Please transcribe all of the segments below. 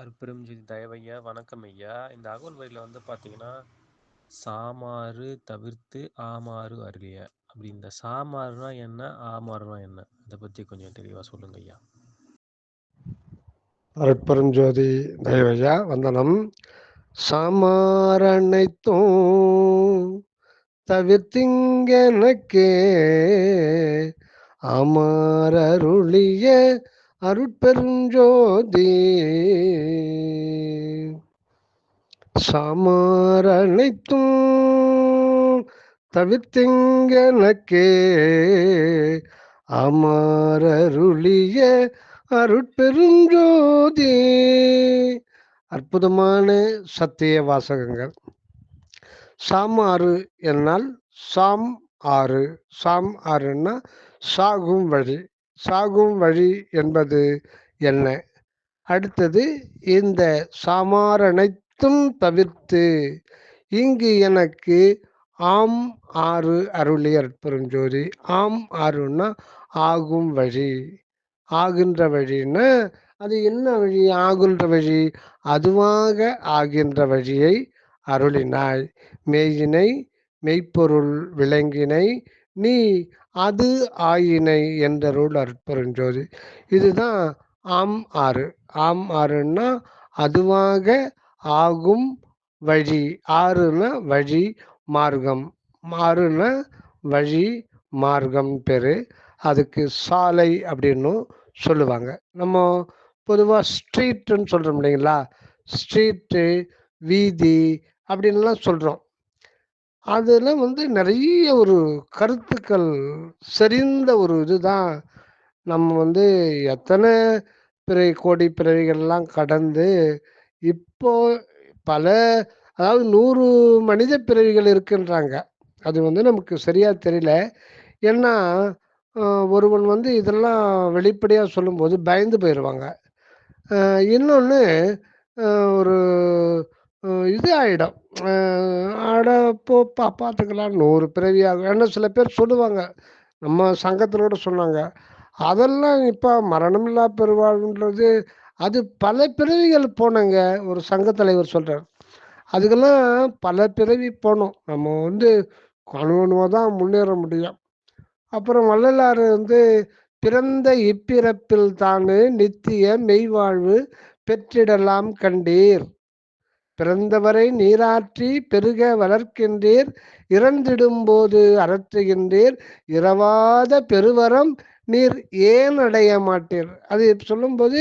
அற்பெரும் ஜோதி தயவையா வணக்கம் ஐயா. இந்த அகவல் வரியில வந்து பார்த்தீங்கன்னா சாமாறு தவிர்த்து ஆமாறு அருளிய. அப்படி இந்த சாமாறுனா என்ன ஆமாறுனா என்ன? அதை பத்தி கொஞ்சம் தெளிவா சொல்லுங்க ஐயா. அருட்பெரும் ஜோதி தெய்வயா வந்தனம். சாமாரனைத்தும் தவிர்த்திங்கனக்கே அமரருளிய அருட்பெருஞ்சோதி. சாமாரனைத்தும் தவிர்த்திங்கனக்கே. அமரருளிய அருட்பெருஞ்சோதி. அற்புதமான சத்திய வாசகங்கள். சாம் ஆறு என்னால் சாம் ஆறு. சாம் ஆறுன்னா சாகும் வழி. சாகும் வழி என்பது என்ன? அடுத்தது இந்த சாமாரனைத்தும் தவிர்த்து இங்கு எனக்கு ஆம் ஆறு அருளிய பெருஞ்சோதி. ஆம் ஆறுன்னா ஆகும் வழி. ஆகின்ற வழின்னா அது என்ன வழி? ஆகின்ற வழி அதுவாக ஆகின்ற வழியை அருளினாய். மெய்யினை மெய்ப்பொருள் விளங்கினை நீ அது ஆயினை என்றருள் அற்பெருஞ்சோதி இதுதான் ஆம் ஆறு. ஆம் ஆறுன்னா அதுவாக ஆகும் வழி. ஆறுனா வழி மார்க்கம். ஆறுனா வழி மார்க்கம் பெரு. அதுக்கு சாலை அப்படின்னும் சொல்லுவாங்க. நம்ம பொதுவாக ஸ்ட்ரீட்டுன்னு சொல்கிறோம் இல்லைங்களா? ஸ்ட்ரீட்டு வீதி அப்படின்லாம் சொல்கிறோம் அதில் வந்து நிறைய ஒரு கருத்துக்கள் செறிந்த ஒரு இதுதான். நம்ம வந்து எத்தனை பிறை கோடி பிறவிகள்லாம் கடந்து இப்போ பல அதாவது நூறு மனித பிறவிகள் இருக்குன்றாங்க. அது வந்து நமக்கு சரியாக தெரியல. ஏன்னா ஒருவன் வந்து இதெல்லாம் வெளிப்படையாக சொல்லும்போது பயந்து போயிடுவாங்க இன்னொன்று ஒரு இது ஆகிடும் ஆட போ பா பார்த்துக்கலாம் நூறு பிறவி ஆகும். ஏன்னா சில பேர் சொல்லுவாங்க. நம்ம சங்கத்தில் கூட சொன்னாங்க. அதெல்லாம் இப்போ மரணமில்லா பெருவாழ்ன்றது அது பல பிறவிகள் போனங்க ஒரு சங்க தலைவர் சொல்கிறார் அதுக்கெல்லாம் பல பிறவி போனோம். நம்ம வந்து கணுவனுவோ தான் முன்னேற முடியும். அப்புறம் வள்ளலாறு வந்து பிறந்த இப்பிறப்பில் தானே நித்திய மெய்வாழ்வு பெற்றிடலாம் கண்டீர். பிறந்தவரை நீராற்றி பெருக வளர்க்கின்றீர் இறந்திடும்போது அறற்றுகின்றீர் இரவாத பெருவரம் நீர் ஏன் அடைய மாட்டீர்? அது சொல்லும்போது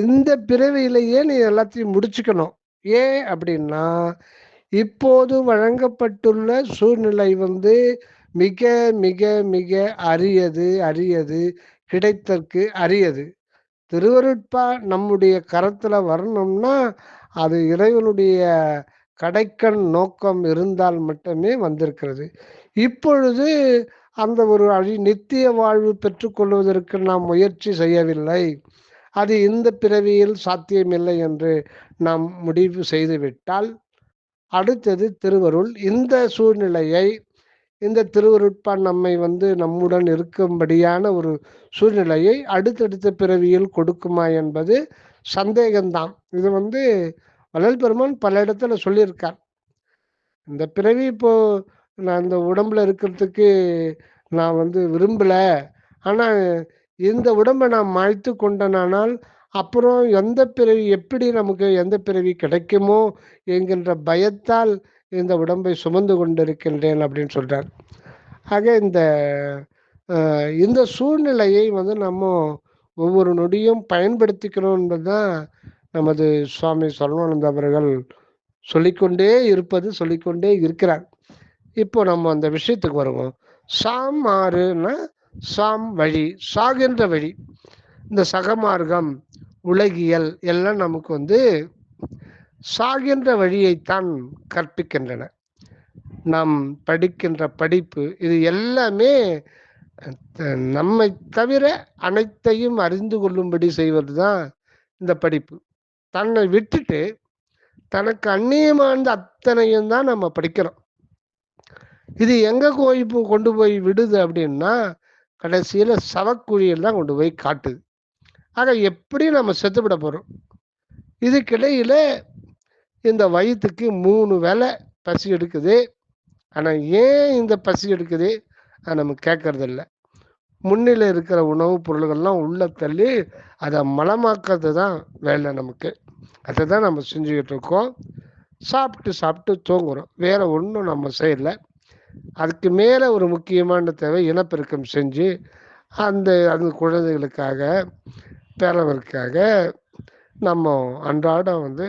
இந்த பிறவியிலேயே நீ எல்லாத்தையும் முடிச்சுக்கணும். ஏன் அப்படின்னா இப்போது வழங்கப்பட்டுள்ள சூழ்நிலை வந்து மிக மிக மிக அரியது அரியது கிடைத்தற்கு அரியது. திருவருட்பா நம்முடைய கரத்துல வரணும்னா அது இறைவனுடைய கடைக்கண் நோக்கம் இருந்தால் மட்டுமே வந்திருக்கிறது. இப்பொழுது அந்த ஒரு அழி நித்திய வாழ்வு பெற்றுக்கொள்வதற்கு நாம் முயற்சி செய்யவில்லை. அது இந்த பிறவியில் சாத்தியமில்லை என்று நாம் முடிவு செய்துவிட்டால் அடுத்தது திருவருள். இந்த சூழ்நிலையை இந்த திருவருட்பான் நம்மை வந்து நம்முடன் இருக்கும்படியான ஒரு சூழ்நிலையை அடுத்தடுத்த பிறவியில் கொடுக்குமா என்பது சந்தேகம்தான். இது வந்து வள்ளல் பெருமான் பல இடத்துல சொல்லியிருக்கார். இந்த பிறவி இப்போ நான் இந்த உடம்புல இருக்கிறதுக்கு நான் வந்து விரும்பல. ஆனால் இந்த உடம்பை நான் மாய்த்து கொண்டனானால் அப்புறம் எந்த பிறவி எப்படி நமக்கு எந்த பிறவி கிடைக்குமோ என்கின்ற பயத்தால் இந்த உடம்பை சுமந்து கொண்டிருக்கின்றேன் அப்படின்னு சொல்றார். ஆக இந்த இந்த சூழ்நிலையை வந்து நம்ம ஒவ்வொரு நொடியும் பயன்படுத்திக்கணும் என்பதுதான் நமது சுவாமி சர்வானந்த அவர்கள் சொல்லிக்கொண்டே இருப்பது சொல்லிக்கொண்டே இருக்கிறார். இப்போ நம்ம அந்த விஷயத்துக்கு வருவோம். சாம் ஆறுன்னா சாம் வழி சாகின்ற வழி. இந்த சகமார்க்கம் உலகியல் எல்லாம் நமக்கு வந்து சாகின்ற வழியைத்தான் கற்பிக்கின்றன. நாம் படிக்கின்ற படிப்பு இது எல்லாமே நம்மை தவிர அனைத்தையும் அறிந்து கொள்ளும்படி செய்வது தான் இந்த படிப்பு. தன்னை விட்டுட்டு தனக்கு அந்நியமான அத்தனையும் தான் நம்ம படிக்கிறோம். இது எங்க போய் கொண்டு போய் விடுது அப்படின்னா கடைசியில சவக்குழியில் தான் கொண்டு போய் காட்டுது. ஆக எப்படி நம்ம செத்துவிட போறோம்? இதுக்கிடையில இந்த வயிற்றுக்கு மூணு வேளை பசி எடுக்குது. ஆனால் ஏன் இந்த பசி எடுக்குது? நம்ம கேட்கறது இல்ல முன்னில இருக்கிற உணவுப் பொருள்கள்லாம் உள்ள தள்ளி அதை மலமாக்கிறது தான் வேலை நமக்கு. அதை தான் நம்ம செஞ்சுக்கிட்டு இருக்கோம். சாப்பிட்டு சாப்பிட்டு தூங்குறோம். வேற ஒன்றும் நம்ம செய்யல. அதுக்கு மேலே ஒரு முக்கியமான தேவை இனப்பெருக்கம் செஞ்சு அந்த அந்த குழந்தைகளுக்காக பேரவருக்காக நம்ம அன்றாடம் வந்து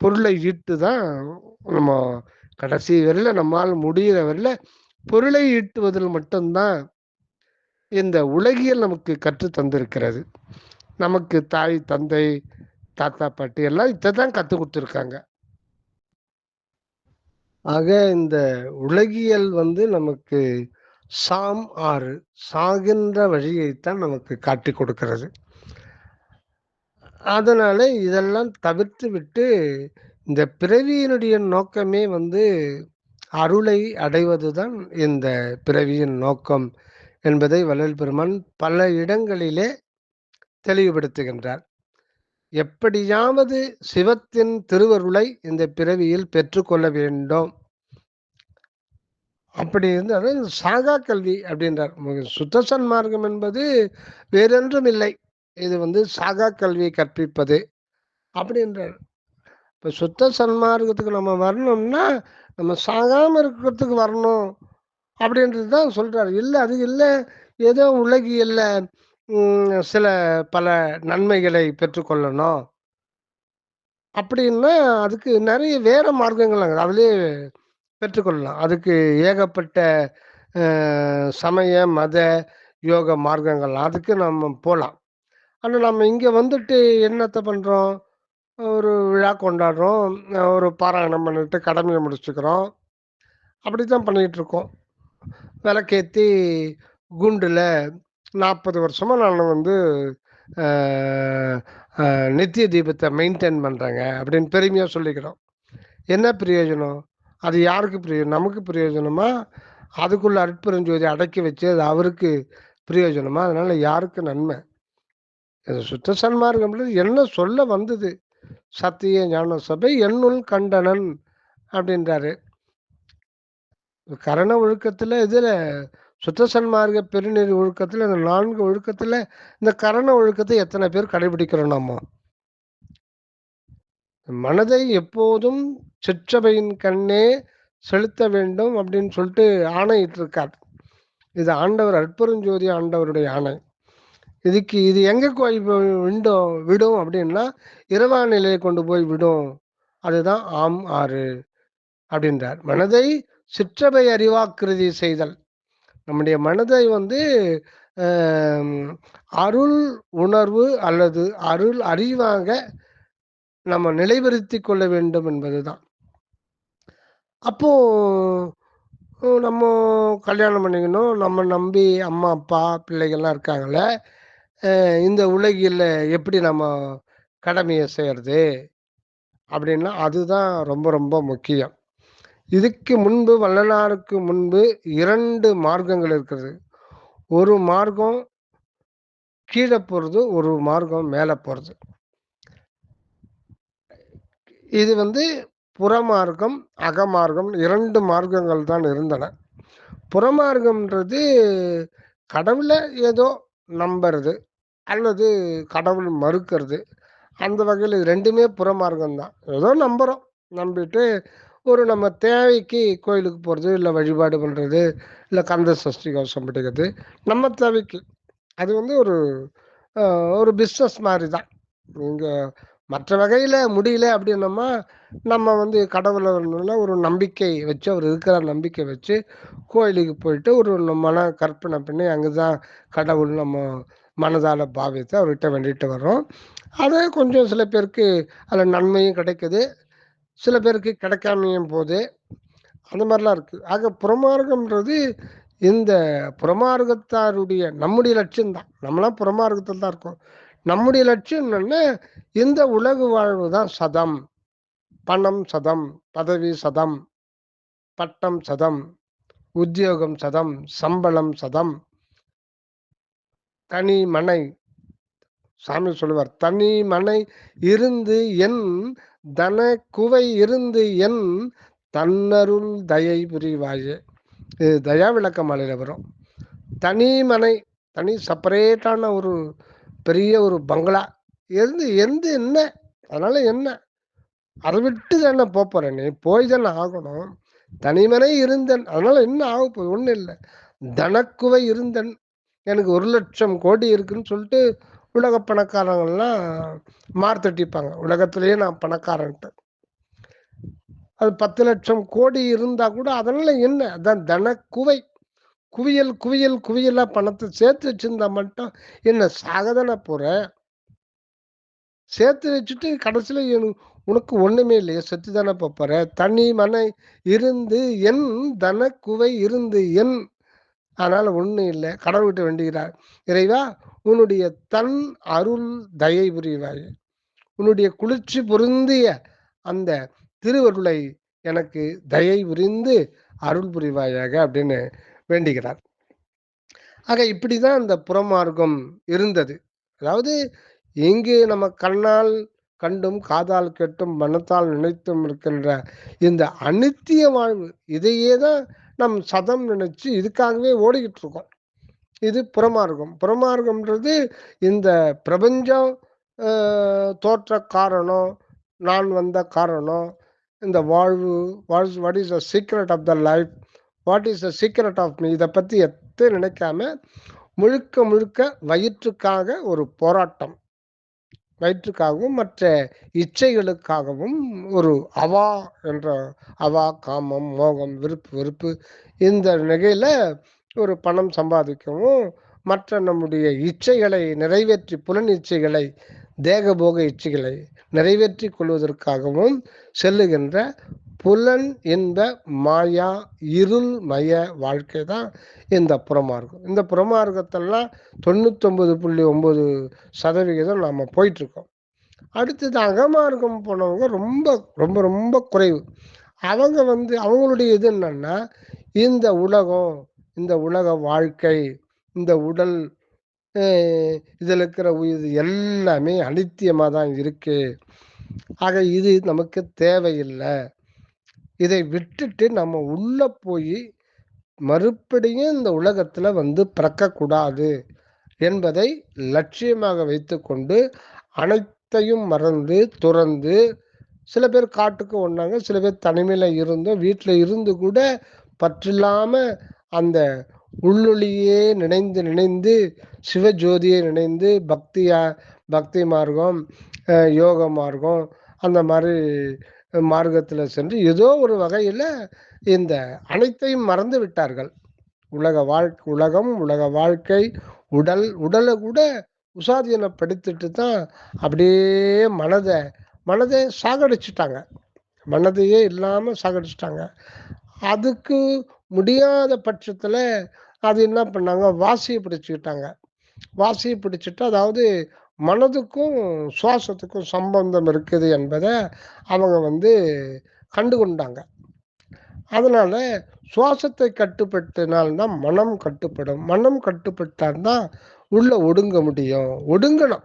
பொருளை ஈட்டு தான் நம்ம கடைசி வரையில் நம்மால் முடிகிற வரையில் பொருளை ஈட்டுவதில் மட்டும்தான் இந்த உலகியல் நமக்கு கற்று தந்திருக்கிறது. நமக்கு தாய் தந்தை தாத்தா பாட்டி எல்லாம் இதை தான் கற்றுக் கொடுத்துருக்காங்க. ஆக இந்த உலகியல் வந்து நமக்கு சாம் ஆறு சாகின்ற வழியைத்தான் நமக்கு காட்டி கொடுக்கிறது. அதனால இதெல்லாம் தவிர்த்து விட்டு இந்த பிறவியினுடைய நோக்கமே வந்து அருளை அடைவதுதான் இந்த பிறவியின் நோக்கம் என்பதை வள்ளல் பெருமான் பல இடங்களிலே தெளிவுபடுத்துகின்றார். எப்படியாவது சிவத்தின் திருவருளை இந்த பிறவியில் பெற்றுக்கொள்ள வேண்டும். அப்படி இருந்து அதாவது சாகா கல்வி அப்படின்றார். சுத்தசன் சுத்த சன்மார்க்கம் என்பது வேறொன்றும் இல்லை. இது வந்து சாகா கல்வியை கற்பிப்பது அப்படின்றார். இப்போ சுத்த சன்மார்க்கத்துக்கு நம்ம வரணும்னா நம்ம சாகாமல் இருக்கிறதுக்கு வரணும் அப்படின்றது தான் சொல்கிறார் இல்லை அது இல்லை. ஏதோ உலகியல்ல சில பல நன்மைகளை பெற்றுக்கொள்ளணும். அப்படின்னா அதுக்கு நிறைய வேற மார்க்கங்கள் அதுலேயே பெற்றுக்கொள்ளலாம். அதுக்கு ஏகப்பட்ட சமய மத யோக மார்க்கங்கள் அதுக்கு நம்ம போகலாம் ஆனால் நம்ம இங்கே வந்துட்டு என்னத்தை பண்ணுறோம் ஒரு விழா கொண்டாடுறோம். ஒரு பாராயணம் பண்ணிட்டு கடமையை முடிச்சுக்கிறோம். அப்படி தான் பண்ணிக்கிட்டு இருக்கோம். விளக்கேற்றி குண்டில் நாற்பது வருஷமாக நான் வந்து நித்திய தீபத்தை மெயின்டைன் பண்ணுறேங்க அப்படின்னு பெருமையாக சொல்லிக்கிறோம். என்ன பிரயோஜனம்? அது யாருக்கு பிரயோஜனம்? நமக்கு பிரயோஜனமா? அதுக்குள்ள அற்புறஞ்சோதி அடக்கி வச்சு அது அவருக்கு பிரயோஜனமா? அதனால யாருக்கு நன்மை? இது சுத்த சன்மார்க்கம்ன்றது என்ன சொல்ல வந்தது? சத்திய ஞான சபை என்னுள் கண்டனன் அப்படின்றாரு. கரண ஒழுக்கத்துல இதுல சுத்தசன்மார்க பெருநெறி ஒழுக்கத்துல இந்த நான்கு ஒழுக்கத்துல இந்த கரண ஒழுக்கத்தை எத்தனை பேர் கடைபிடிக்கிறோம் நம்ம மனதை எப்போதும் சிற்றபையின் கண்ணே செலுத்த வேண்டும் அப்படின்னு சொல்லிட்டு ஆணையிட்டு இருக்கார் இது ஆண்டவர் அற்புறஞ்சோதி ஆண்டவருடைய ஆணை. இதுக்கு இது எங்க போய் விடும் விடும் அப்படின்னா இரவா நிலையை கொண்டு போய் விடும். அதுதான் ஆம் ஆறு அப்படின்றார். மனதை சிற்றபை அறிவாக்கிருதி செய்தல். நம்முடைய மனதை வந்து அருள் உணர்வு அல்லது அருள் அறிவாக நம்ம நிலைபெறுத்தி கொள்ள வேண்டும் என்பதுதான். அப்போ நம்ம கல்யாணம் பண்ணிக்கணும். நம்ம நம்பி அம்மா அப்பா பிள்ளைகள்லாம் இருக்காங்களே இந்த உலகில் எப்படி நம்ம கடமையை செய்கிறது அப்படின்னா அதுதான் ரொம்ப ரொம்ப முக்கியம். இதுக்கு முன்பு வள்ளலாருக்கு முன்பு இரண்டு மார்க்கங்கள் இருக்கிறது ஒரு மார்க்கம் கீழே போகிறது ஒரு மார்க்கம் மேலே போகிறது இது வந்து புறமார்க்கம் அகமார்க்கம் இரண்டு மார்க்கங்கள் தான் இருந்தன. புறமார்க்கம்ன்றது கடவுளை ஏதோ நம்புறது. அல்லது கடவுள் மறுக்கிறது. அந்த வகையில் இது ரெண்டுமே புறமார்க்கம் தான். ஏதோ நம்புகிறோம் நம்பிட்டு ஒரு நம்ம தேவைக்கு கோயிலுக்கு போகிறது இல்லை வழிபாடு பண்ணுறது இல்லை கந்த சஷ்டி கவசம் படிக்கிறது நம்ம தேவைக்கு. அது வந்து ஒரு ஒரு பிஸ்னஸ் மாதிரி தான். நீங்கள் மற்ற வகையில் முடியல அப்படின்னம்மா நம்ம வந்து கடவுளை ஒரு நம்பிக்கை வச்சு அவர் இருக்கிற நம்பிக்கை வச்சு கோயிலுக்கு போயிட்டு ஒரு மன கற்பனை பண்ணி அங்கே தான் கடவுள் நம்ம மனதால் பாவித்து அவர்கிட்ட வேண்டிட்டு வர்றோம். அது கொஞ்சம் சில பேருக்கு அதில் நன்மையும் கிடைக்குது. சில பேருக்கு கிடைக்காமையும் போது அந்த மாதிரிலாம் இருக்குது ஆக புறமார்க்கம்ன்றது இந்த புறமார்க்கத்தாருடைய நம்முடைய லட்சியம் தான் நம்மளாம் புறமார்க்கத்தில் தான் இருக்கோம். நம்முடைய லட்சியம் என்னென்னா இந்த உலக வாழ்வு தான் சதம். பணம் சதம். பதவி சதம். பட்டம் சதம். உத்தியோகம் சதம். சம்பளம் சதம். தனி மனை. சாமி சொல்லுவார் தனி மனை இருந்து என் தன குவை இருந்து என் தன்னருள் தயை புரிவாயே. இது தயா விளக்க மாலையில் வரும். தனி மனை தனி செப்பரேட்டான ஒரு பெரிய ஒரு பங்களா. இருந்து எந்த என்ன? அதனால என்ன? அதை விட்டு தானே போறேன். நீ போய் தானே ஆகணும். தனிமனை இருந்தன். அதனால என்ன ஆக போகுது? ஒன்றும் இல்லை. தனக்குவை இருந்தன். எனக்கு ஒரு லட்சம் கோடி இருக்குன்னு சொல்லிட்டு உலக பணக்காரங்கள்லாம் மார்த்தட்டிப்பாங்க உலகத்திலேயே நான் பணக்காரன்ட்டு. அது பத்து லட்சம் கோடி இருந்தா கூட அதனால என்ன? அதான் தனக்குவை. குவியல் குவியல் குவியலா பணத்தை சேர்த்து வச்சிருந்தா மட்டும் என்ன சாகதான போற? சேர்த்து வச்சுட்டு கடைசியில் எனக்கு உனக்கு ஒண்ணுமே இல்லையே செத்து தானே போற? தனி மனை இருந்து என் தன குவை இருந்து என். ஆனால் ஒன்றும் இல்லை. கடவுள்கிட்ட வேண்டுகிறார் இறைவா உன்னுடைய தன் அருள் தயை புரிவாய். உன்னுடைய குளிர்ச்சி பொருந்திய அந்த திருவருளை எனக்கு தயை புரிந்து அருள் புரிவாயாக அப்படின்னு வேண்டுகிறார் ஆக இப்படிதான் அந்த புறமார்க்கம் இருந்தது. அதாவது இங்கு நம்ம கண்ணால் கண்டும் காதால் கேட்டும் மனத்தால் நினைத்தும் இருக்கின்ற இந்த அனித்திய வாழ்வு இதையே தான் நம் சதம் நினைச்சு இதுக்காகவே ஓடிக்கிட்டு இருக்கோம் இது புறமார்க்கம். புறமார்க்கம்ன்றது இந்த பிரபஞ்சம் தோற்ற காரணம் நான் வந்த காரணம் இந்த வாழ்வு வாழ் what is the secret of the life what is the secret of me இதை பற்றி எத்த நினைக்காம முழுக்க முழுக்க வயிற்றுக்காக ஒரு போராட்டம். வயிற்றுக்காகவும் மற்ற இச்சைகளுக்காகவும் ஒரு அவா என்ற அவா காமம் மோகம் விருப்பு வெறுப்பு இந்த நிகையில ஒரு பணம் சம்பாதிக்கவும் மற்ற நம்முடைய இச்சைகளை நிறைவேற்றி புலன் இச்சைகளை தேகபோக இச்சைகளை நிறைவேற்றி கொள்வதற்காகவும் செல்லுகின்ற புலன் என்ப மாயா இருள் மய வாழ்க்கை தான் இந்த புறமார்க்கம். இந்த புறமார்க்கத்தெல்லாம் தொண்ணூத்தொம்பது புள்ளி ஒம்பது சதவிகிதம் நாம் போயிட்டுருக்கோம். அடுத்தது அகமார்க்கம் போனவங்க ரொம்ப ரொம்ப ரொம்ப குறைவு. அவங்க வந்து அவங்களுடைய இது என்னன்னா இந்த உலகம் இந்த உலக வாழ்க்கை இந்த உடல் இதில் இருக்கிற உயிர் எல்லாமே அனித்தியமாக தான் இருக்கு. ஆக இது நமக்கு தேவையில்லை. இதை விட்டுட்டு நம்ம உள்ள போய் மறுபடியும் இந்த உலகத்துல வந்து பிறக்கக்கூடாது என்பதை லட்சியமாக வைத்துக்கொண்டு அனைத்தையும் மறந்து துறந்து சில பேர் காட்டுக்கு ஒன்றாங்க சில பேர் தனிமையில் இருந்தும் வீட்டில் இருந்து கூட பற்றில்லாமல் அந்த உள்ளொளியே நினைந்து நினைந்து சிவஜோதியை நினைந்து பக்தியா பக்தி மார்க்கம் யோக மார்க்கம் அந்த மாதிரி மார்க்கத்தில் சென்று ஏதோ ஒரு வகையில் இந்த அனைத்தையும் மறந்து விட்டார்கள். உலக வாழ் உலகம் உலக வாழ்க்கை உடல் உடலை கூட உசாதீனப்படுத்திட்டு தான் அப்படியே மனதை மனதை சாகடிச்சிட்டாங்க. மனதையே இல்லாமல் சாகடிச்சிட்டாங்க. அதுக்கு முடியாத பட்சத்தில் அது என்ன பண்ணாங்க? வாசியை பிடிச்சிக்கிட்டாங்க. வாசியை பிடிச்சிட்டு அதாவது மனதுக்கும் சுவாசத்துக்கும் சம்பந்தம் இருக்குது என்பதை அவங்க வந்து கண்டு கொண்டாங்க அதனால சுவாசத்தை கட்டுப்படுத்தினால்தான் மனம் கட்டுப்படும். மனம் கட்டுப்பட்டால்தான் உள்ள ஒடுங்க முடியும். ஒடுங்கணும்.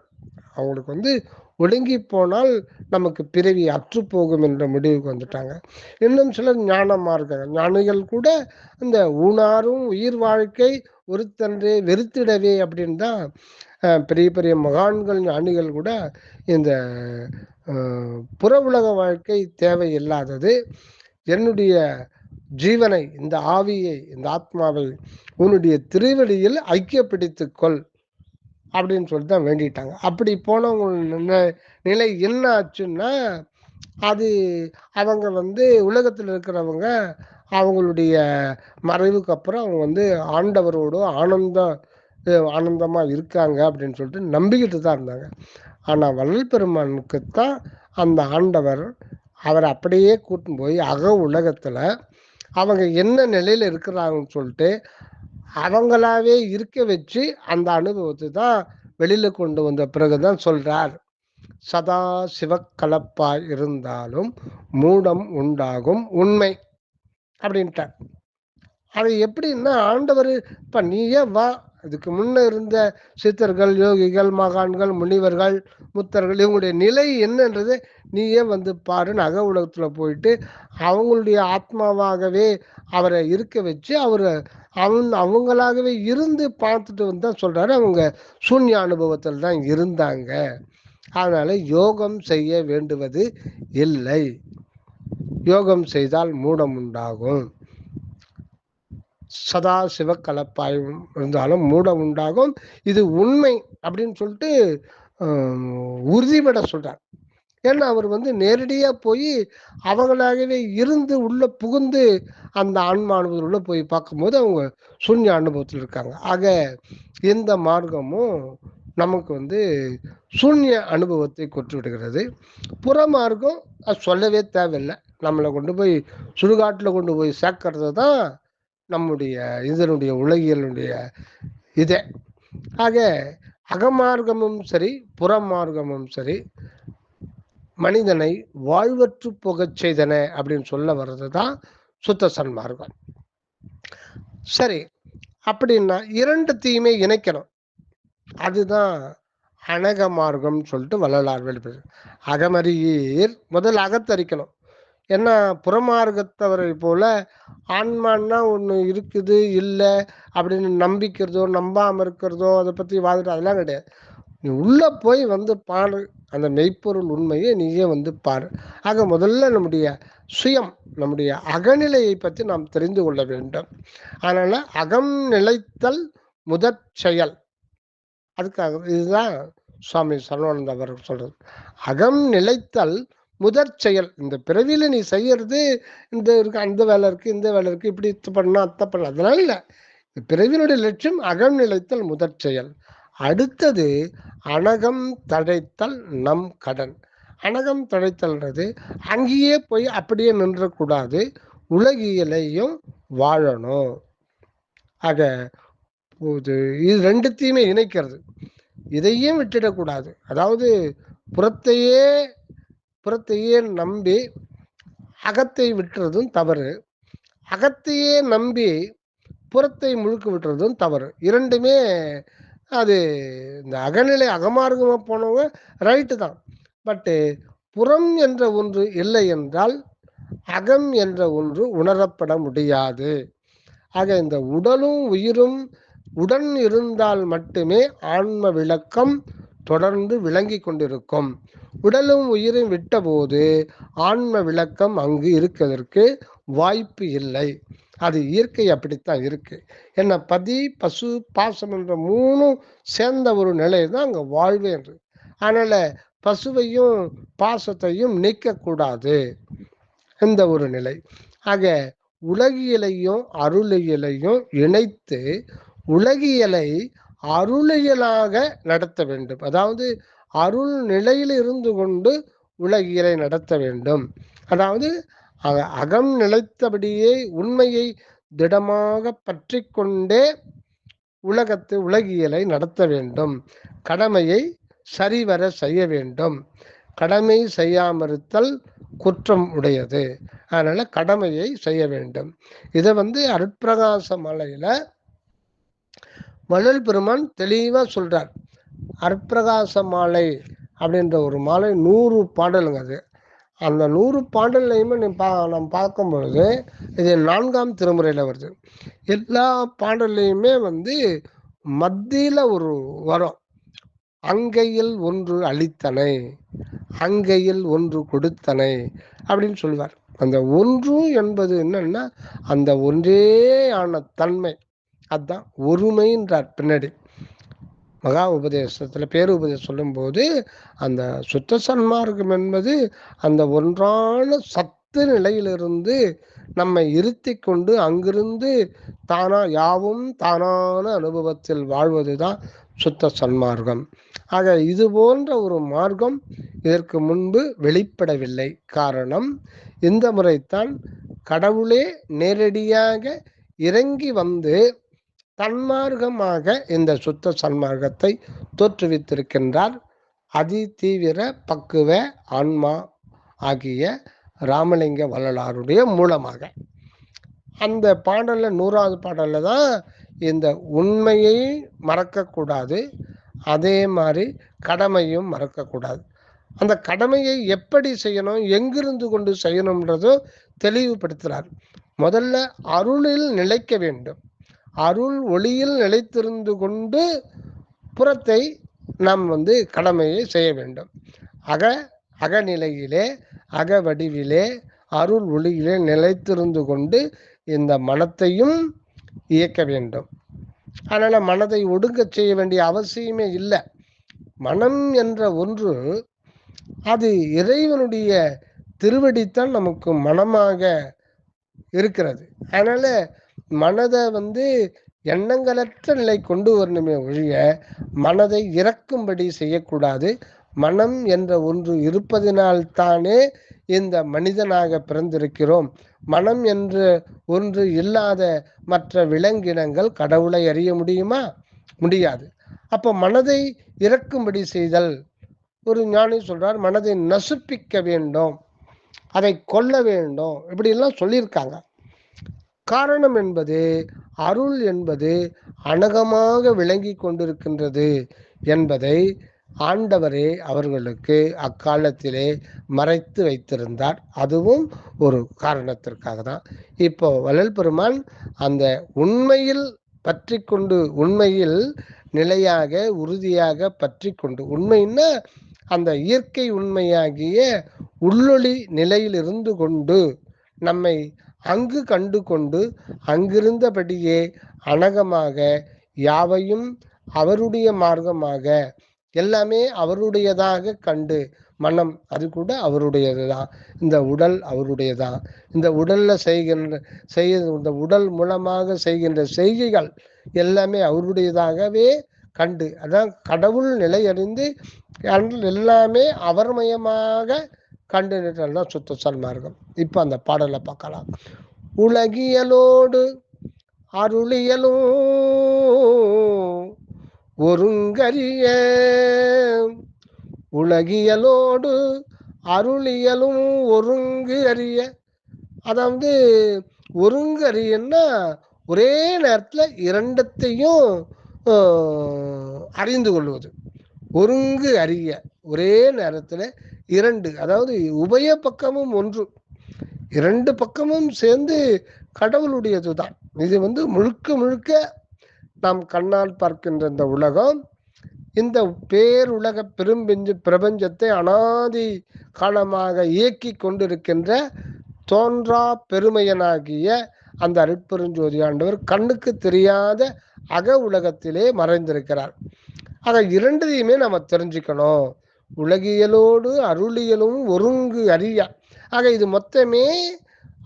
அவங்களுக்கு வந்து ஒடுங்கி போனால் நமக்கு பிறவி அற்று போகும் என்ற முடிவுக்கு வந்துட்டாங்க. இன்னும் சிலர் ஞானமாக இருக்காங்க ஞானிகள் கூட இந்த உணாரும் உயிர் வாழ்க்கை ஒருத்தன்றே வெறுத்திடவே அப்படின்னு தான் பெரிய பெரிய மகான்கள் ஞானிகள் கூட இந்த புற உலக வாழ்க்கை தேவையில்லாதது. என்னுடைய ஜீவனை இந்த ஆவியை இந்த ஆத்மாவை உன்னுடைய திருவடியில் ஐக்கியப்படுத்திக்கொள் அப்படின்னு சொல்லி தான் வேண்டிட்டாங்க. அப்படி போனவங்க நிலை என்ன ஆச்சுன்னா அது அவங்க வந்து உலகத்தில் இருக்கிறவங்க அவங்களுடைய மறைவுக்கு அப்புறம் அவங்க வந்து ஆண்டவரோடு ஆனந்தம் ஆனந்தமாக இருக்காங்க அப்படின்னு சொல்லிட்டு நம்பிக்கிட்டு தான் இருந்தாங்க. ஆனால் வள்ளல் பெருமானுக்கு தான் அந்த ஆண்டவர் அவரை அப்படியே கூட்டின்னு போய் அக உலகத்தில் அவங்க என்ன நிலையில் இருக்கிறாங்கன்னு சொல்லிட்டு அவங்களாவே இருக்க வச்சு அந்த அனுபவத்தை தான் வெளியில கொண்டு வந்த பிறகுதான் சொல்றார். சதா சிவக்கலப்பாய் இருந்தாலும் மூடம் உண்டாகும் உண்மை. அப்படின்ட்டார் அது எப்படின்னா ஆண்டவர் இப்ப நீயே வா. இதுக்கு முன்ன இருந்த சித்தர்கள் யோகிகள் மகான்கள் முனிவர்கள் முத்தர்கள் இவங்களுடைய நிலை என்னன்றது நீயே வந்து பாருன்னு அக உலகத்துல போயிட்டு அவங்களுடைய ஆத்மாவாகவே அவரை இருக்க வச்சு அவரை அவங்க அவங்களாகவே இருந்து பார்த்துட்டு வந்து தான் சொல்றாரு. அவங்க சூன்ய அனுபவத்தில் தான் இருந்தாங்க. அதனால யோகம் செய்ய வேண்டுவது இல்லை. யோகம் செய்தால் மூடம் உண்டாகும் சதா சிவ கலப்பாயும் இருந்தாலும் மூடம் உண்டாகும் இது உண்மை அப்படின்னு சொல்லிட்டு உறுதிபட சொல்றார். ஏன்னா அவர் வந்து நேரடியா போய் அவங்களாகவே இருந்து உள்ள புகுந்து அந்த ஆன்மா அனுபவத்தில் உள்ள போய் பார்க்கும்போது அவங்க சூன்ய அனுபவத்தில் இருக்காங்க. ஆக எந்த மார்க்கமும் நமக்கு வந்து சூன்ய அனுபவத்தை கொற்று விடுகிறது புற மார்க்கம் அது சொல்லவே தேவையில்லை. நம்மளை கொண்டு போய் சுடுகாட்டில் கொண்டு போய் சேர்க்கறது தான் நம்முடைய இதனுடைய உலகியலுடைய இதே. ஆக அகமார்க்கமும் சரி புறமார்க்கமும் சரி மனிதனை வாழ்வற்று போகச் செய்தன அப்படின்னு சொல்ல வர்றது தான் சுத்த சன்மார்க்கம். சரி அப்படின்னா இரண்டு இணைக்கணும். அதுதான் அனக மார்க்கம் சொல்லிட்டு வள்ளலார் வெளிப்படுது. அகமறியீர் முதல்ல அகத்தரிக்கணும். ஏன்னா புறமார்க்கத்தவரை போல ஆன்மான்னா ஒன்று இருக்குது இல்லை அப்படின்னு நம்பிக்கிறதோ நம்பாமல் இருக்கிறதோ அதை பற்றி வாதிட்டு அதெல்லாம் கிடையாது. நீ உள்ளே போய் வந்து பாரு. அந்த மெய்ப்பொருள் உண்மையை நீயே வந்து பாரு. ஆக முதல்ல நம்முடைய சுயம் நம்முடைய அகநிலையை பற்றி நாம் தெரிந்து கொள்ள வேண்டும். அதனால் அகம் நிலைத்தல் முதற் செயல். அதுக்காக இதுதான் சுவாமி சரவானந்த அவர் சொல்றது. அகம் நிலைத்தல் முதற் செயல். இந்த பிறவியில நீ செய்யறது இந்த இருக்கு அந்த வேலை இருக்கு இந்த வேலை இருக்கு இப்படி இது பண்ணா அத்தை பண்ண. அதெல்லாம் இல்லை. இந்த பிறவியினுடைய லட்சியம் அகம் நிலைத்தல் முதற் செயல். அடுத்தது அனகம் தழைத்தல் நம் கடன். அனகம் தழைத்தல்ன்றது அங்கேயே போய் அப்படியே நின்றக்கூடாது. உலகியலையும் வாழணும். ஆக இது ரெண்டுத்தையுமே இணைக்கிறது. இதையும் விட்டுடக்கூடாது. அதாவது புறத்தையே புறத்தையே நம்பி அகத்தை விட்டுறதும் தவறு. அகத்தையே நம்பி புறத்தை முழுக்க விட்டுறதும் தவறு. இரண்டுமே அது இந்த அகநிலை அகமார்க்கமாக போனவங்க ரைட்டு தான். பட்டு புறம் என்ற ஒன்று இல்லை என்றால் அகம் என்ற ஒன்று உணரப்பட முடியாது. ஆக இந்த உடலும் உயிரும் உடன் இருந்தால் மட்டுமே ஆன்ம விளக்கம் தொடர்ந்து விளங்கி கொண்டிருக்கும். உடலும் உயிரும் விட்டபோது ஆன்ம விளக்கம் அங்கு இருக்கிறதற்கு வாய்ப்பு இல்லை. அது இயற்கை அப்படித்தான் இருக்கு. என்ன பதி பசு பாசம் என்ற மூணும் சேர்ந்த ஒரு நிலை தான் அங்க வாழ்வு என்று. அதனால பசுவையும் பாசத்தையும் நீக்கக்கூடாது. இந்த ஒரு நிலை. ஆக உலகியலையும் அருளியலையும் இணைத்து உலகியலை அருளியலாக நடத்த வேண்டும். அதாவது அருள் நிலையில் இருந்து கொண்டு உலகியலை நடத்த வேண்டும். அதாவது அக- அகம் நிலைத்தபடியே உண்மையை திடமாக பற்றி கொண்டே உலகத்து உலகியலை நடத்த வேண்டும். கடமையை சரிவர செய்ய வேண்டும். கடமை செய்யாமறுத்தல் குற்றம் உடையது. அதனால கடமையை செய்ய வேண்டும். இதை வந்து அருட்பிரகாச மலையில வள்ளல் பெருமான் தெளிவாக சொல்கிறார் அற்பிரகாச மாலை அப்படின்ற ஒரு மாலை நூறு பாடலுங்க அது. அந்த நூறு பாடல்லையுமே நீ பா நம்ம பார்க்கும் பொழுது இது நான்காம் திருமுறையில் வருது. எல்லா பாடல்லையுமே வந்து மத்தியில் ஒரு வரும். அங்கையில் ஒன்று அளித்தனை அங்கையில் ஒன்று கொடுத்தனை அப்படின்னு சொல்லுவார். அந்த ஒன்று என்பது என்னன்னா அந்த ஒன்றே ஆன தன்மை. அதுதான் ஒருமைன்றார் பின்னாடி. மகா உபதேசத்தில் பேரு உபதேசம் சொல்லும்போது அந்த சுத்த சன்மார்க்கம் என்பது அந்த ஒன்றான சத்து நிலையிலிருந்து நம்மை இருத்தி கொண்டு அங்கிருந்து தானா யாவும் தானான அனுபவத்தில் வாழ்வது தான் சுத்த சன்மார்க்கம். ஆக இது போன்ற ஒரு மார்க்கம் இதற்கு முன்பு வெளிப்படவில்லை. காரணம் இந்த முறைத்தான் கடவுளே நேரடியாக இறங்கி வந்து தன்மார்க்கமாக இந்த சுத்த சன்மார்க்கத்தை தோற்றுவித்திருக்கின்றார். அதி தீவிர பக்குவ ஆன்மா ஆகிய ராமலிங்க வள்ளலாருடைய மூலமாக. அந்த பாடலில் நூறாவது பாடலில் தான் இந்த உண்மையை மறக்கக்கூடாது அதே மாதிரி கடமையும் மறக்கக்கூடாது. அந்த கடமையை எப்படி செய்யணும் எங்கிருந்து கொண்டு செய்யணும்ன்றதோ தெளிவுபடுத்துகிறார் முதல்ல அருளில் நிலைக்க வேண்டும். அருள் ஒளியில் நிலைத்திருந்து கொண்டு புறத்தை நாம் வந்து கடமையை செய்ய வேண்டும். அக அகநிலையிலே அக வடிவிலே அருள் ஒளியிலே நிலைத்திருந்து கொண்டு இந்த மனத்தையும் இயக்க வேண்டும். அதனால் மனதை ஒடுங்க செய்ய வேண்டிய அவசியமே இல்லை. மனம் என்ற ஒன்று அது இறைவனுடைய திருவடித்தான் நமக்கு மனமாக இருக்கிறது. அதனால் மனதை வந்து எண்ணங்களற்ற நிலை கொண்டு வரணுமே ஒழிய மனதை இறக்கும்படி செய்யக்கூடாது. மனம் என்ற ஒன்று இருப்பதினால்தானே இந்த மனிதனாக பிறந்திருக்கிறோம். மனம் என்று ஒன்று இல்லாத மற்ற விலங்கினங்கள் கடவுளை அறிய முடியுமா? முடியாது. அப்போ மனதை இறக்கும்படி செய்தல் ஒரு ஞானி சொல்றார் மனதை நசுப்பிக்க வேண்டும் அதை கொல்ல வேண்டும் இப்படிலாம் சொல்லியிருக்காங்க. காரணம் என்பது அருள் என்பது அனகமாக விளங்கி கொண்டிருக்கின்றது என்பதை ஆண்டவரே அவர்களுக்கு அக்காலத்திலே மறைத்து வைத்திருந்தார். அதுவும் ஒரு காரணத்திற்காக தான். இப்போ வள்ளல் பெருமான் அந்த உண்மையில் பற்றி கொண்டு உண்மையில் நிலையாக உறுதியாக பற்றி கொண்டு உண்மைன்னா அந்த இயற்கை உண்மையாகிய உள்ளொளி நிலையில் இருந்து கொண்டு நம்மை அங்கு கண்டு கொண்டு அங்கிருந்தபடியே அனகமாக யாவையும் அவருடைய மார்க்கமாக எல்லாமே அவருடையதாக கண்டு மனம் அது கூட அவருடையது தான் இந்த உடல் அவருடையதான். இந்த உடல்ல செய்கின்ற செய்ய இந்த உடல் மூலமாக செய்கின்ற செய்கைகள் எல்லாமே அவருடையதாகவே கண்டு. அதான் கடவுள் நிலையறிந்து எல்லாமே அவர்மயமாக கண்டு நின்றல்தான் சுத்த சன்மார்க்கம் இப்போ அந்த பாடலை பார்க்கலாம். உலகியலோடு அருளியலும் ஒருங்கரிய உலகியலோடு அருளியலும் ஒருங்கு அறிய அதாவது ஒருங்கு அறியன்னா ஒரே நேரத்தில் இரண்டத்தையும் அறிந்து கொள்வது. ஒருங்கு அறிய ஒரே நேரத்தில் இரண்டு அதாவது உபய பக்கமும் ஒன்று. இரண்டு பக்கமும் சேர்ந்து கடவுளுடையது தான் இது வந்து முழுக்க முழுக்க நாம் கண்ணால் பார்க்கின்ற இந்த உலகம். இந்த பேருலக பெரும்பெஞ்சு பிரபஞ்சத்தை அனாதி காலமாக இயக்கி கொண்டிருக்கின்ற தோன்றா பெருமையனாகிய அந்த அருட்பெருஞ்சோதி ஆண்டவர் கண்ணுக்கு தெரியாத அக உலகத்திலே மறைந்திருக்கிறார். ஆக இரண்டையுமே நம்ம தெரிஞ்சுக்கணும். உலகியலோடு அருளியலும் ஒருங்கு அறியா ஆக இது மொத்தமே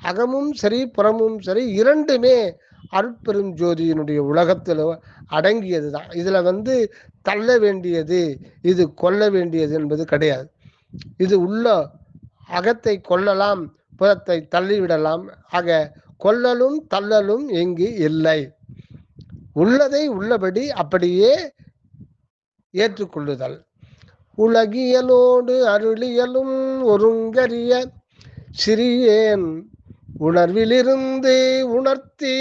அகமும் சரி புறமும் சரி இரண்டுமே அருட்பெரும் ஜோதியினுடைய உலகத்தில் அடங்கியது தான் இதில் வந்து தள்ள வேண்டியது இது கொல்ல வேண்டியது என்பது கிடையாது. இது உள்ள அகத்தை கொல்லலாம் புறத்தை தள்ளிவிடலாம். ஆக கொல்லலும் தள்ளலும் இங்கு இல்லை. உள்ளதை உள்ளபடி அப்படியே ஏற்றுக்கொள்ளுதல். உலகியலோடு அருளியலும் ஒருங்கரிய சிறியேன் உணர்விலிருந்து உணர்த்தி.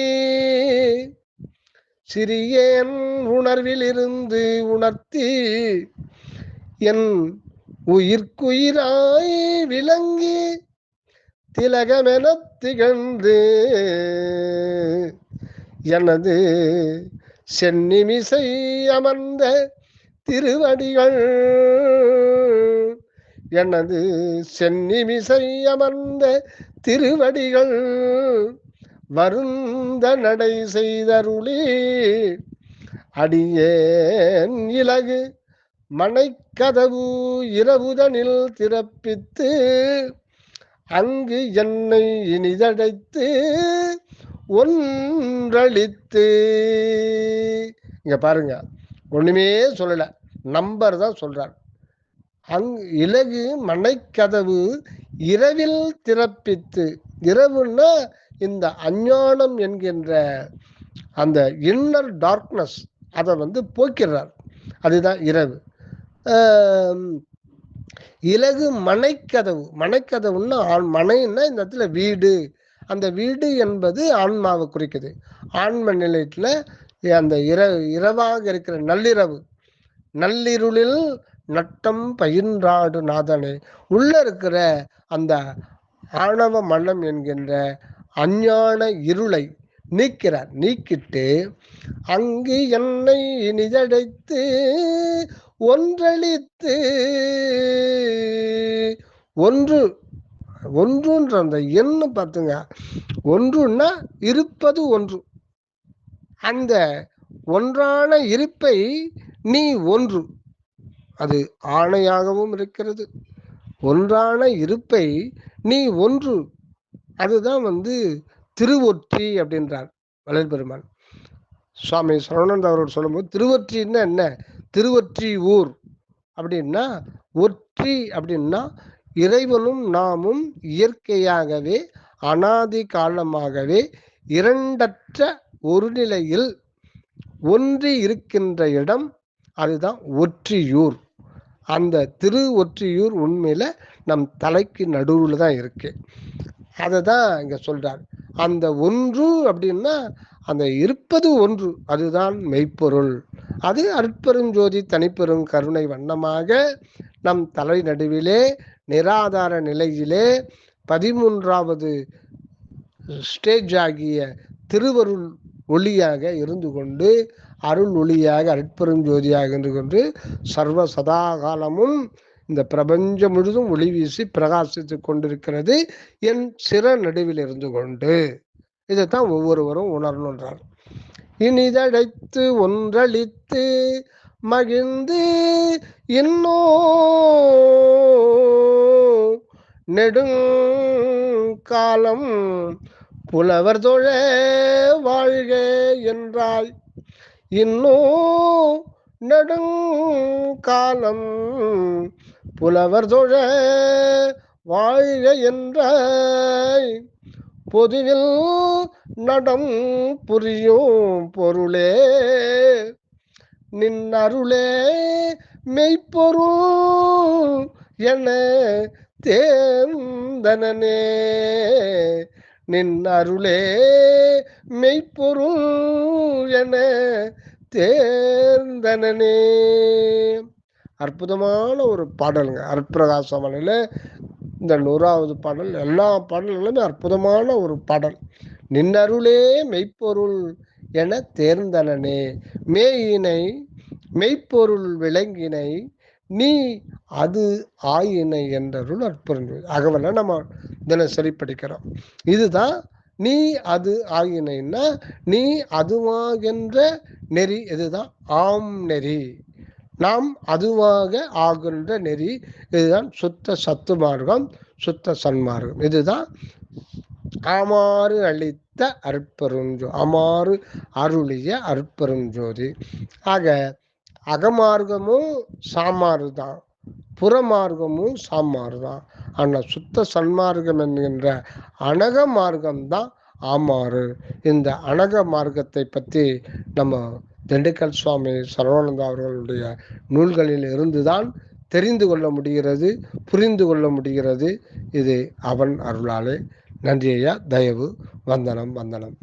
சிறியேன் உணர்விலிருந்து உணர்த்தி. என் உயிர்க்குயிராய் விளங்கி திலகமென திகழ்ந்து. எனது சென்னிமிசை அமர்ந்த திருவடிகள். எனது சென்னிமிசை அமர்ந்த திருவடிகள். வருந்த நடை செய்தருளி. அடியேன் இலகு. மனைக்கதவு இரவுதனில் திறப்பித்து. அங்கு என்னை இனிதடைத்து ஒன்றளித்து. இங்க பாருங்க. ஒண்ணுமே சொல்லல. நம்பர் தான் சொல்றார். அங் இலகு மனைக்கதவு இரவில் திறப்பித்து இரவுன்னா இந்த அஞ்ஞானம் என்கின்ற அந்த இன்னர் டார்க்னஸ் அதை வந்து போக்கிறார் அதுதான் இரவு. இலகு மனைக்கதவு மனைக்கதவுன்னா ஆண் மனைன்னா இந்த இடத்துல வீடு. அந்த வீடு என்பது ஆன்மாவை குறிக்குது. ஆன்ம நிலையத்தில் அந்த இர இரவாக இருக்கிற நள்ளிரவு. நள்ளிருளில் நட்டம் பயின்றாடு நாதனே. உள்ள இருக்கிற அந்த ஆணவ மன்னம் என்கின்ற அஞ்ஞான இருளை நீக்கிறார். நீக்கிட்டு அங்கு என்னை இனிதடைத்து ஒன்றளித்து ஒன்று ஒன்றுன்ற அந்த எண்ணு பார்த்துங்க. ஒன்றுன்னா இருப்பது ஒன்று. அந்த ஒன்றான இருப்பை நீ ஒன்று. அது ஆணையாகவும் இருக்கிறது. ஒன்றான இருப்பை நீ ஒன்று. அதுதான் வந்து திருவொற்றி அப்படின்றார் வளர்பெருமான் சுவாமி சரவணந்த அவர்கள் சொல்லும்போது திருவொற்றின்னா என்ன? திருவொற்றி ஊர். அப்படின்னா ஒற்றி அப்படின்னா இறைவனும் நாமும் இயற்கையாகவே அனாதி காலமாகவே இரண்டற்ற ஒரு நிலையில் ஒன்றி இருக்கின்ற இடம் அதுதான் ஒற்றியூர். அந்த திரு ஒற்றியூர் உண்மையில நம் தலைக்கு நடுவில் தான் இருக்கு. அதை தான் இங்க சொல்றார். அந்த ஒன்று அப்படின்னா அந்த இருப்பது ஒன்று அதுதான் மெய்ப்பொருள். அது அற்பெருஞ்சோதி தனிப்பெரும் கருணை வண்ணமாக நம் தலை நடுவிலே நிராதார நிலையிலே பதிமூன்றாவது ஸ்டேஜ் ஆகிய திருவருள் ஒளியாக இருந்து கொண்டு அருள் ஒளியாக அற்பெரும் ஜோதியாக இருந்து கொண்டு சர்வ சதா காலமும் இந்த பிரபஞ்சம் முழுதும் ஒளி வீசி பிரகாசித்து கொண்டிருக்கிறது என் சிற நடுவில் இருந்து கொண்டு. இதைத்தான் ஒவ்வொருவரும் உணரணுன்றார் இனிதழைத்து ஒன்றளித்து மகிழ்ந்து இன்னோ நெடுங்காலம் புலவர் தொழ வாழ்க என்றாய் இன்னும் நெடுங்காலம் புலவர் தொழ வாழ்க என்றாய். பொதுவில் நடம் புரியும் பொருளே நின் அருளே மெய்ப்பொருள் என தேர்ந்தனே நின் அருளே மெய்ப்பொருள் என தேர்ந்தனனே. அற்புதமான ஒரு பாடலுங்க. அற்புரகாசமலையில் இந்த நூறாவது பாடல் எல்லா பாடல்களுமே அற்புதமான ஒரு பாடல். நின்னருளே மெய்ப்பொருள் என தேர்ந்தனனே. மேயினை மெய்ப்பொருள் விளங்கினை நீ அது ஆயினை என்றருள் அற்புதம் அகவலை நம்ம தினசரி படிக்கிறோம் இதுதான் நீ அது ஆயினைன்னா நீ அதுவாகின்ற நெறி இதுதான். ஆம் நெறி. நாம் அதுவாக ஆகின்ற நெறி இதுதான். சுத்த சத்து மார்க்கம் சுத்த சன்மார்க்கம். இதுதான் ஆமாறு அளித்த அற்பெருஞ்சோ அமாறு அருளிய அற்பெருஞ்சோதி ஆக அகமார்க்கமும் சாமாறு தான் புறமார்க்கமும் சாமாறு தான் ஆனால் சுத்த சன்மார்க்கம் என்கின்ற அனக மார்க்கம் தான் ஆமாறு. இந்த அனக மார்க்கத்தை பற்றி நம்ம திண்டுக்கல் சுவாமி சரவணந்தா அவர்களுடைய நூல்களில் இருந்துதான் தெரிந்து கொள்ள முடிகிறது புரிந்து கொள்ள முடிகிறது. இது அவன் அருளாலே. நன்றியா தயவு. வந்தனம் வந்தனம்.